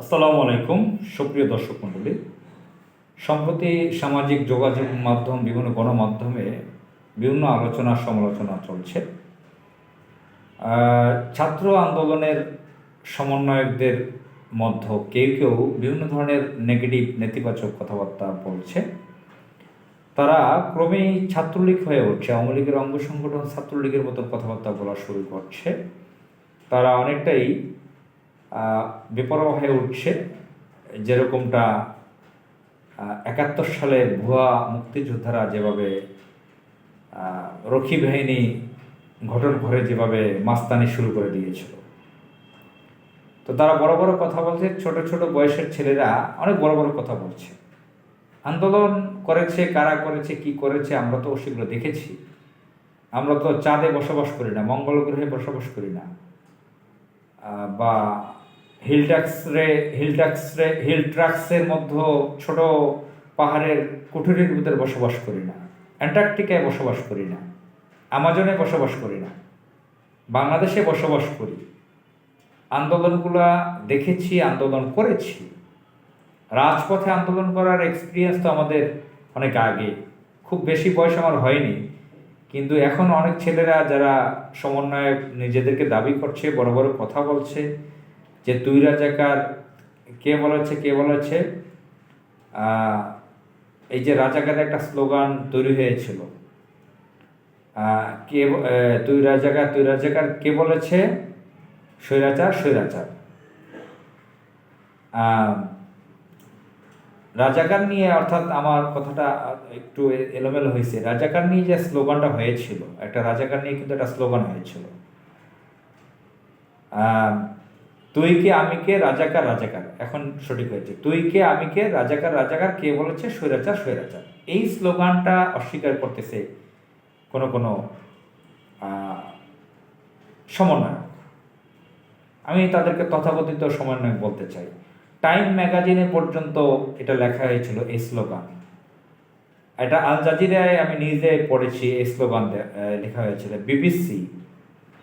আসসালামু আলাইকুম, সুপ্রিয় দর্শক মণ্ডলী। সম্প্রতি সামাজিক যোগাযোগ মাধ্যম, বিভিন্ন গণমাধ্যমে বিভিন্ন আলোচনা সমালোচনা চলছে। ছাত্র আন্দোলনের সমন্বয়কদের মধ্য কেউ কেউ বিভিন্ন ধরনের নেগেটিভ, নেতিবাচক কথাবার্তা বলছে। তারা ক্রমেই ছাত্রলীগ হয়ে উঠছে, আওয়ামী লীগের অঙ্গ সংগঠন ছাত্রলীগের মতো কথাবার্তা বলা শুরু করছে। তারা অনেকটাই বেপরোয়া হয়ে উঠছে। যেরকমটা একাত্তর সালে ভুয়া মুক্তিযোদ্ধারা যেভাবে রক্ষী বাহিনী ঘটন ঘরে যেভাবে মাস্তানি শুরু করে দিয়েছিল। তো তারা বড় বড় কথা বলছে, ছোট ছোট বয়সের ছেলেরা অনেক বড় বড় কথা বলছে। আন্দোলন করেছে, কারা করেছে, কি করেছে, আমরা তো সেগুলো দেখেছি। আমরা তো চাঁদে বসবাস করি না, মঙ্গল গ্রহে বসবাস করি না। বা হিল ট্যাক্সরে হিল ট্যাক্সরে হিল ট্রাক্সের মধ্যে ছোট পাহাড়ের কুঠুরির ভিতরে বসবাস করি না। অ্যান্টার্কটিকায় বসবাস করি না। আমাজনে বসবাস করি না। বাংলাদেশে বসবাস করি। আন্দোলনগুলা দেখেছি, আন্দোলন করেছি। রাজপথে আন্দোলন করার এক্সপিরিয়েন্স তো আমাদের অনেক আগে। খুব বেশি বয়স আমার হয়নি। কিন্তু এখন অনেক ছেলেরা যারা সমন্বয়ে নিজেদেরকে দাবি করছে, বড় বড় কথা বলছে যে তুই রাজাকার, কে বলেছে কে বলেছে? এই যে রাজাকারের একটা স্লোগান তৈরি হয়েছিল। কে তুই রাজাকার তুই রাজাকার কে বলেছে? স্বৈরাচার স্বৈরাচার। রাজাকার নিয়ে অর্থাৎ আমার কথাটা একটু এলোমেলো হয়েছে। রাজাকার নিয়ে যে স্লোগানটা হয়েছিল, একটা রাজাকার নিয়ে কিন্তু একটা স্লোগান হয়েছিল। তুই কে, আমি কে, রাজাকার রাজাকার। এখন সঠিক হয়েছে। তুই কে, আমি কে, রাজাকার রাজাকার, কে বলেছে? স্বৈরাচার স্বৈরাচার। এই স্লোগানটা অস্বীকার করতেছে কোনো কোনো সমন্বয়ক। আমি তাদেরকে তথাকথিত সমন্বয়ক বলতে চাই। টাইম ম্যাগাজিনে পর্যন্ত এটা লেখা হয়েছিল, এই স্লোগান। এটা আল জাজিরায় আমি নিজে পড়েছি, এই স্লোগান লেখা হয়েছিল। বিবিসি,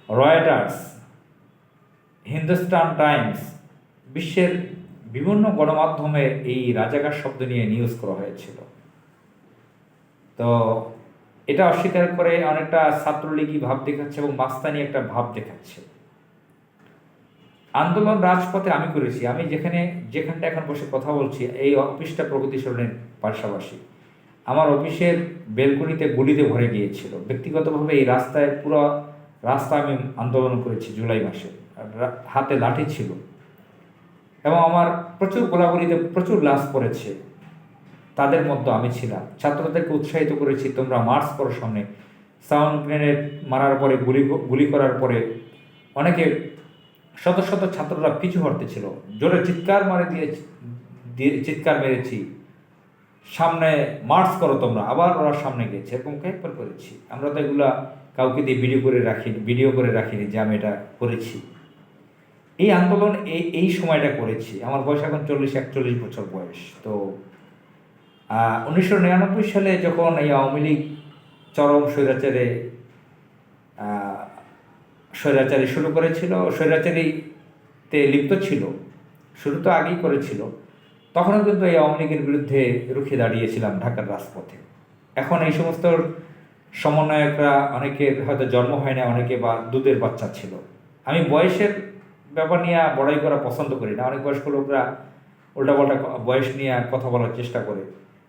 রয়টার্স হিন্দুস্তান টাইমস বিশ্বের বিভিন্ন গণমাধ্যমে এই রাজাকার শব্দ নিয়ে নিউজ করা হয়েছিল। তো এটা অস্বীকার করে অনেকটা ছাত্রলীগী ভাব দেখাচ্ছে এবং মাস্তানি একটা ভাব দেখাচ্ছে। আন্দোলন রাজপথে আমি করেছি, আমি যেখানে, যেখানটা এখন বসে কথা বলছি, এই অফিসটা প্রগতি সরণের পাশাপাশি। আমার অফিসের বেলকনিতে গুলিতে ভরে গিয়েছিল। ব্যক্তিগতভাবে এই রাস্তায় পুরো রাস্তা আমি আন্দোলন করেছি জুলাই মাসে। হাতে লাঠি ছিল। এবং আমার প্রচুর গোলাগুলিতে প্রচুর লাশ পড়েছে। তাদের মধ্যে আমি ছিলাম। ছাত্রদেরকে উৎসাহিত করেছি, তোমরা মার্চ করো সামনে। সাউন্ড গ্রেনেড মারার পরে, গুলি গুলি করার পরে অনেকে শত শত ছাত্ররা পিছু হটতে ছিল। জোরে চিৎকার মারে দিয়ে চিৎকার মেরেছি। সামনে মার্চ করো তোমরা। আবার ওরা সামনে গেছে এরকম কয়েকবার করেছি। আমরা তো এগুলা কাউকে দিয়ে ভিডিও করে রাখিনি ভিডিও করে রাখিনি যে আমি এটা করেছি। এই আন্দোলন এই এই সময়টা করেছি। আমার বয়স এখন চল্লিশ, একচল্লিশ বছর বয়স। তো উনিশশো নিরানব্বই সালে যখন এই আওয়ামী লীগ চরম স্বৈরাচারে স্বৈরাচারী শুরু করেছিল, স্বৈরাচারীতে লিপ্ত ছিল, শুরু তো আগেই করেছিল, তখনও কিন্তু এই আওয়ামী লীগের বিরুদ্ধে রুখে দাঁড়িয়েছিলাম ঢাকার রাজপথে। এখন এই সমস্ত সমন্বয়করা অনেকের হয়তো জন্ম হয় না অনেকে বা দুধের বাচ্চা ছিল। আমি বয়সের ব্যাপার নিয়ে বড়াই করা পছন্দ করি না। অনেক বয়স্ক লোকরা উল্টাপাল্টা বয়স নিয়ে কথা বলার চেষ্টা করে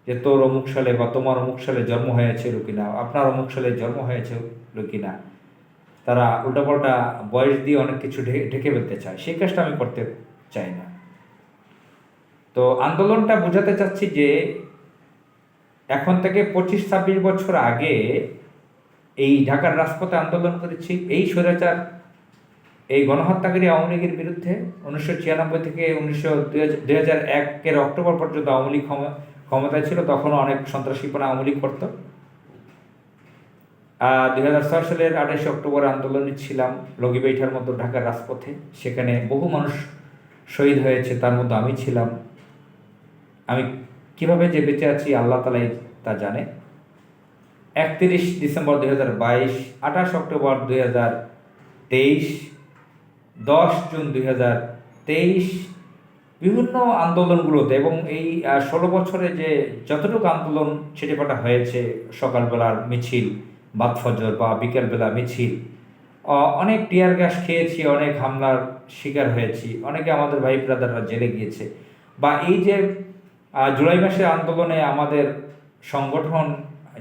যে, তোর অমুক সালে বা তোমার অমুক সালে জন্ম হয়েছিল কিনা? আপনার অমুক সালে জন্ম হয়েছিল কিনা? তারা উল্টাপাল্টা বয়স দিয়ে অনেক কিছু ঢেকে ফেলতে চায়। সেই কাজটা আমি করতে চাই না। তো আন্দোলনটা বোঝাতে চাচ্ছি যে, এখন থেকে পঁচিশ ছাব্বিশ বছর আগে এই ঢাকার রাজপথে আন্দোলন করেছি। এই স্বৈরাচার এই গণহত্যাকারী আওয়ামী লীগের বিরুদ্ধে উনিশশো ছিয়ানব্বই থেকে উনিশশো দুই হাজার একের অক্টোবর পর্যন্ত আওয়ামী লীগ ক্ষমতায় ছিল, তখনও অনেক সন্ত্রাসীপনা আওয়ামী লীগ করতো। দুই হাজার ছয় সালের আঠাশে অক্টোবর আন্দোলনে ছিলাম, লগিবেইঠার মতো ঢাকার রাজপথে। সেখানে বহু মানুষ শহীদ হয়েছে, তার মধ্যে আমি ছিলাম। আমি কীভাবে যে বেঁচে আছি, আল্লাহ তালাই তা জানে। একত্রিশ ডিসেম্বর দুই হাজার বাইশ, আঠাশ অক্টোবর দুই হাজার তেইশ দশ জুন দুই হাজার তেইশ বিভিন্ন আন্দোলনগুলোতে এবং এই ষোলো বছরে যে যতটুকু আন্দোলন ছেটেপাটা হয়েছে, সকালবেলার মিছিল বাদ ফজর বা বিকেলবেলা মিছিল অনেক টিয়ার গ্যাস খেয়েছি, অনেক হামলার শিকার হয়েছি, অনেকে আমাদের ভাই ব্রাদাররা জেলে গিয়েছে বা এই যে জুলাই মাসের আন্দোলনে আমাদের সংগঠন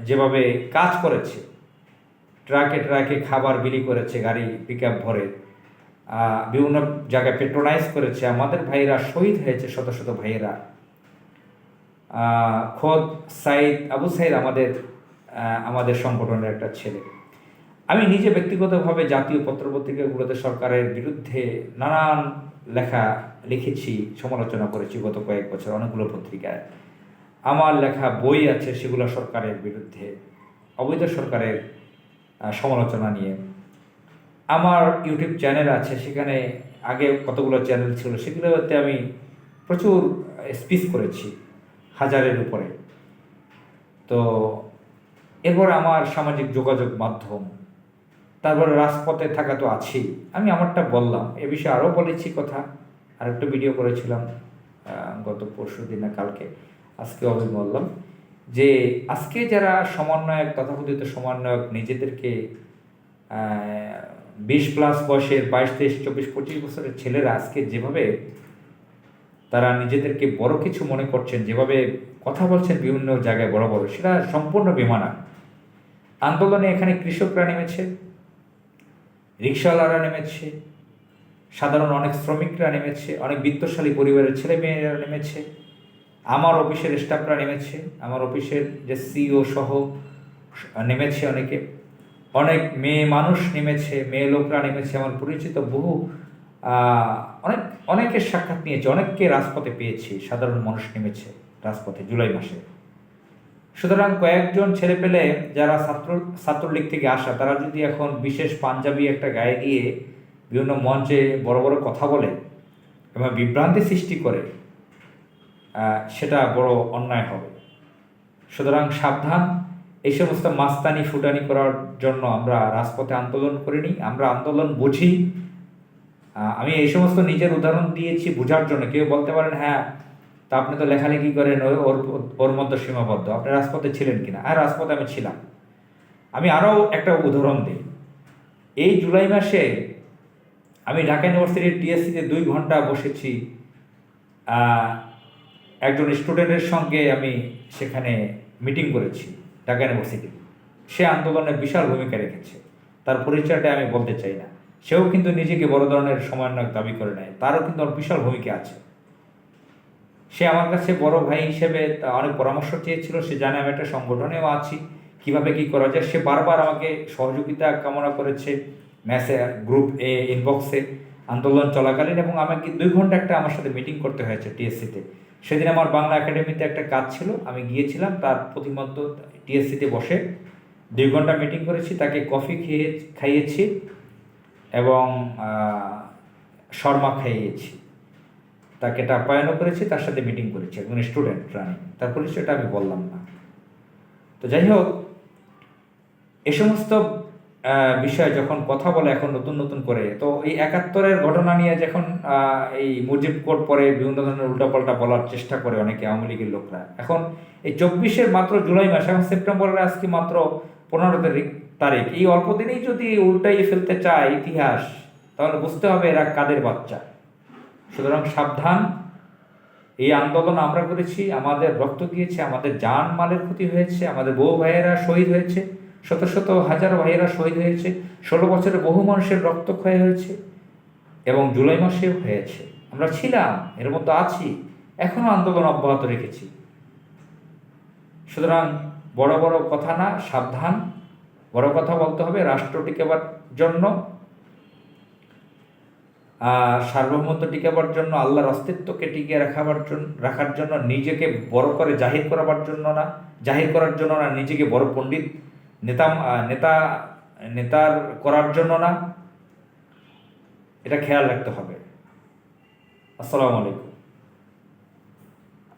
যেভাবে কাজ করেছে, ট্রাকে ট্রাকে খাবার বিলি করেছে, গাড়ি পিক ভরে বিভিন্ন জায়গায় পেট্রোলাইজ করেছে। আমাদের ভাইরা শহীদ হয়েছে, শত শত ভাইয়েরা। খোদ সাইদ, আবু সাইদ আমাদের আমাদের সংগঠনের একটা ছেলে। আমি নিজে ব্যক্তিগতভাবে জাতীয় পত্রপত্রিকাগুলোতে সরকারের বিরুদ্ধে নানান লেখা লিখেছি, সমালোচনা করেছি গত কয়েক বছর, অনেকগুলো পত্রিকায়। আমার লেখা বই আছে, সেগুলো সরকারের বিরুদ্ধে, অবৈধ সরকারের সমালোচনা নিয়ে। আমার ইউটিউব চ্যানেল আছে, সেখানে আগে কতগুলো চ্যানেল ছিল, সেগুলোতে আমি প্রচুর স্পিচ করেছি, হাজারের উপরে। তো এরপর আমার সামাজিক যোগাযোগ মাধ্যম, তারপরে রাজপথে থাকা তো আছেই। আমি আমারটা বললাম, এ বিষয়ে আরও বলেছি কথা আর একটা ভিডিও করেছিলাম গত পরশু দিন না কালকে, আজকে আমি বললাম যে আজকে যারা সমন্বয়ক, তথাকথিত সমন্বয়ক, নিজেদেরকে বিশ প্লাস বয়সের বাইশ, তেইশ, চব্বিশ, পঁচিশ বছরের ছেলেরা আজকে যেভাবে তারা নিজেদেরকে বড় কিছু মনে করছেন, যেভাবে কথা বলছেন বিভিন্ন জায়গায় বড় বড়, সেটা সম্পূর্ণ বেমানা আন্দোলনে এখানে কৃষকরা নেমেছে, রিক্সাওয়ালারা নেমেছে, সাধারণ অনেক শ্রমিকরা নেমেছে, অনেক বিত্তশালী পরিবারের ছেলে মেয়েরা নেমেছে, আমার অফিসের স্টাফরা নেমেছে, আমার অফিসের যে সিও সহ নেমেছে অনেকে। অনেক মেয়ে মানুষ নেমেছে, মেয়ে লোকরা নেমেছে, আমার পরিচিত বহু অনেক, অনেকের সাক্ষাৎ নিয়েছে, অনেককে রাজপথে পেয়েছি, সাধারণ মানুষ নেমেছে রাজপথে জুলাই মাসে। সুতরাং কয়েকজন ছেলে পেলে যারা ছাত্র, ছাত্রলীগ থেকে আসা, তারা যদি এখন বিশেষ পাঞ্জাবি একটা গায়ে দিয়ে বিভিন্ন মঞ্চে বড় বড় কথা বলে এবং বিভ্রান্তি সৃষ্টি করে সেটা বড় অন্যায় হবে। সুতরাং সাবধান এই সমস্ত মাস্তানি, ফুটানি করার জন্য আমরা রাজপথে আন্দোলন করিনি, আমরা আন্দোলন বুঝি। আমি এই সমস্ত নিজের উদাহরণ দিয়েছি বোঝার জন্য। কেউ বলতে পারেন হ্যাঁ তা আপনি তো লেখালেখি করেন ওর ওর মধ্যে সীমাবদ্ধ। আপনি রাজপথে ছিলেন কিনা? আর রাজপথে আমি ছিলাম। আমি আরও একটা উদাহরণ দিই। এই জুলাই মাসে আমি ঢাকা ইউনিভার্সিটির টিএসসিতে দুই ঘণ্টা বসেছি। একজন স্টুডেন্টের সঙ্গে আমি সেখানে মিটিং করেছি। ঢাকা ইউনিভার্সিটি সে আন্দোলনে বিশাল ভূমিকা রেখেছে। তার পরিচয়টা আমি বলতে চাই না। সেও কিন্তু নিজেকে বড় ধরনের সমন্বয়ক দাবি করে নেয়। তারও কিন্তু বিশাল ভূমিকা আছে। সে আমার কাছে বড় ভাই হিসেবে অনেক পরামর্শ চেয়েছিল। সে জানে আমি একটা সংগঠনেও আছি। কীভাবে কি করা যায়? সে বারবার আমাকে সহযোগিতা কামনা করেছে। ম্যাসে গ্রুপ এ। ইনবক্সে আন্দোলন চলাকালীন এবং আমাকে দুই ঘণ্টা একটা আমার সাথে মিটিং করতে হয়েছে টিএসসিতে সেদিন আমার বাংলা একাডেমিতে একটা কাজ ছিল, আমি গিয়েছিলাম, তার প্রতিমধ্য টিএসসিতে বসে দুই ঘণ্টা মিটিং করেছি, তাকে কফি খেয়ে, খাইয়েছি এবং শর্মা খাইয়েছি। তাকে এটা আপ্যায়নও করেছি, তার সাথে মিটিং করেছি, একজন স্টুডেন্ট রানিং তার পরিচয়টা আমি বললাম না। তো যাই হোক, এ সমস্ত বিষয়ে যখন কথা বলে এখন নতুন নতুন করে, তো এই একাত্তরের ঘটনা নিয়ে যখন এই মুজিব কোর্ট পরে বিভিন্ন ধরনের উল্টাপাল্টা বলার চেষ্টা করে অনেকে আওয়ামী লীগের লোকরা। এখন এই চব্বিশের মাত্র জুলাই মাস এখন সেপ্টেম্বরের আজকে মাত্র পনেরো তারিখ তারিখ। এই অল্প দিনেই যদি উল্টাই ফেলতে চায় ইতিহাস, তাহলে বুঝতে হবে এরা কাদের বাচ্চা। সুতরাং সাবধান, এই আন্দোলন আমরা করেছি, আমাদের রক্ত দিয়েছে, আমাদের জান মালের ক্ষতি হয়েছে, আমাদের বউ ভাইয়েরা শহীদ হয়েছে। শত শত হাজার ভাইয়েরা শহীদ হয়েছে, ষোলো বছরে বহু মানুষের রক্তক্ষয় হয়েছে এবং জুলাই মাসেও হয়েছে। আমরা ছিলাম, এর মধ্যে আছি এখনও আন্দোলন অব্যাহত রেখেছি। সুতরাং বড় বড় কথা না, সাবধান। বড় কথা বলতে হবে, রাষ্ট্র টিকাবার জন্য সার্বভৌমত্ব টিকাবার জন্য, আল্লাহর অস্তিত্বকে টিকিয়ে রাখাবার জন্য, রাখার জন্য, নিজেকে বড় করে জাহির করাবার জন্য না, জাহির করার জন্য না, নিজেকে বড় পণ্ডিত নেতা নেতা নেতার করার জন্য না এটা খেয়াল রাখতে হবে। আসসালামু আলাইকুম।